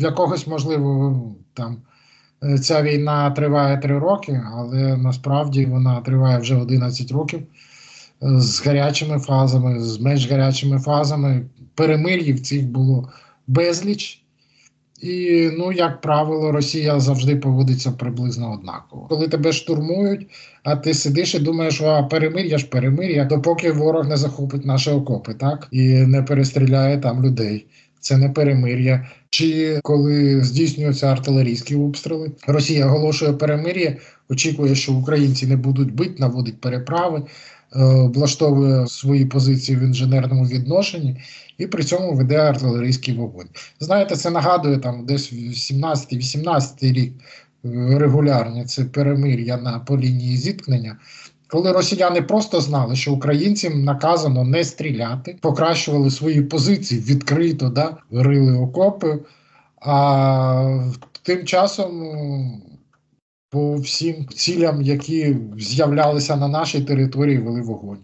для когось, можливо, там е, ця війна триває три роки, але насправді вона триває вже 11 років е, з гарячими фазами, з менш гарячими фазами. Перемир'їв цих було безліч. І, ну, як правило, Росія завжди поводиться приблизно однаково. Коли тебе штурмують, а ти сидиш і думаєш, а перемир'я ж перемир'я, допоки ворог не захопить наші окопи, так і не перестріляє там людей. Це не перемир'я. Чи коли здійснюються артилерійські обстріли, Росія оголошує перемир'я, очікує, що українці не будуть бити, наводить переправи, е, влаштовує свої позиції в інженерному відношенні і при цьому веде артилерійський вогонь. Знаєте, це нагадує там десь 17-18 рік е, регулярні це перемир'я на по лінії зіткнення. Коли росіяни просто знали, що українцям наказано не стріляти, покращували свої позиції відкрито, да, рили окопи. А тим часом е, по всім цілям, які з'являлися на нашій території, вели вогонь.